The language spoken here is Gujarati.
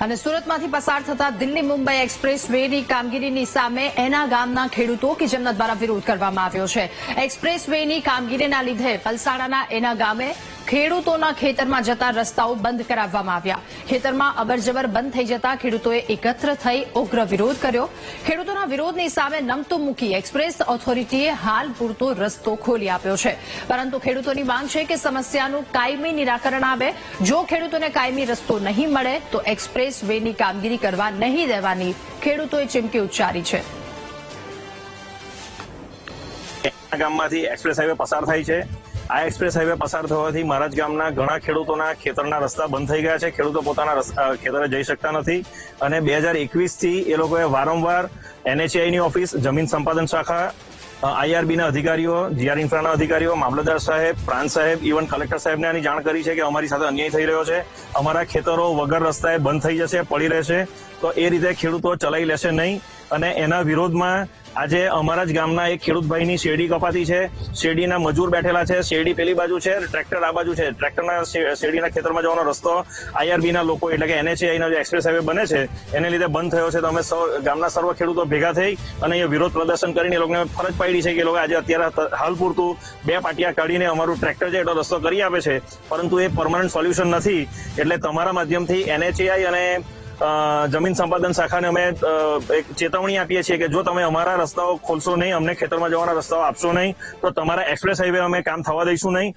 અને સુરતમાંથી પસાર થતા દિલ્હી મુંબઈ એક્સપ્રેસ વેની કામગીરીની સામે એના ગામના ખેડૂતો કે જેમના દ્વારા વિરોધ કરવામાં આવ્યો છે. એક્સપ્રેસ વેની કામગીરીના લીધે પલસાણાના એના ગામે ખેડૂતોના ખેતરમાં જતા રસ્તાઓ બંધ કરાવવામાં આવ્યા. ખેતરમાં અબરજબર બંધ થઈ જતા ખેડૂતોએ એકત્ર થઈ ઉગ્ર વિરોધ કર્યો. ખેડૂતોના વિરોધની સામે નમતું મૂકી એક્સપ્રેસ ઓથોરિટીએ હાલ પૂરતો રસ્તો ખોલી આપ્યો છે. પરંતુ ખેડૂતોની માંગ છે કે સમસ્યાનું કાયમી નિરાકરણ આવે. જો ખેડૂતોને કાયમી રસ્તો નહીં મળે, તો એક્સપ્રેસ વેની કામગીરી કરવા નહીં દેવાની ખેડૂતોએ ચીમકી ઉચ્ચારી છે. ગામમાંથી એક્સપ્રેસ હાઈવે પસાર થાય છે. આ એક્સપ્રેસ હાઈવે પસાર થવાથી મારા જ ગામના ઘણા ખેડૂતોના ખેતરના રસ્તા બંધ થઈ ગયા છે. ખેડૂતો પોતાના ખેતરે જઈ શકતા નથી અને બે હજાર એકવીસથી એ લોકોએ વારંવાર એનએચઆઈની ઓફિસ, જમીન સંપાદન શાખા આઈઆરબીના અધિકારીઓ, જીઆર ઇન્ફ્રાના અધિકારીઓ, મામલતદાર સાહેબ, પ્રાંત સાહેબ ઇવન કલેક્ટર સાહેબને આની જાણ કરી છે કે અમારી સાથે અન્યાય થઈ રહ્યો છે. અમારા ખેતરો વગર રસ્તાએ બંધ થઈ જશે, પડી રહેશે. તો એ રીતે ખેડૂતો ચલાવી લેશે નહીં અને એના વિરોધમાં આજે અમારા જ ગામના એક ખેડૂત ભાઈની શેરડી કપાતી છે. શેરડીના મજૂર બેઠેલા છે. શેરડી પેલી બાજુ છે ટ્રેક્ટર આ બાજુ છે. ટ્રેક્ટરના શેરડીના ખેતરમાં જવાનો રસ્તો આઈઆરબી ના લોકો એટલે કે NHAI નો જે એક્સપ્રેસ હાઈવે બને છે, એને લીધે બંધ થયો છે. તો અમે ગામના સર્વ ખેડૂતો ભેગા થઈ અને અહીંયા વિરોધ પ્રદર્શન કરીને લોકોને ફરજ પાડી છે કે લોકો આજે અત્યારે હાલ પૂરતું બે પાટિયા કાઢીને અમારું ટ્રેક્ટર છે એટલો રસ્તો કરી આપે છે. પરંતુ એ પરમાનન્ટ સોલ્યુશન નથી. એટલે તમારા માધ્યમથી એનએચએઆઈ અને જમીન સંપાદન શાખાને અમે એક ચેતવણી આપીએ છીએ કે જો તમે અમારા રસ્તાઓ ખોલશો નહીં, અમને ખેતરમાં જવાના રસ્તાઓ આપશો નહીં, તો તમારા એક્સપ્રેસ હાઈવે અમે કામ થવા દઈશું નહીં.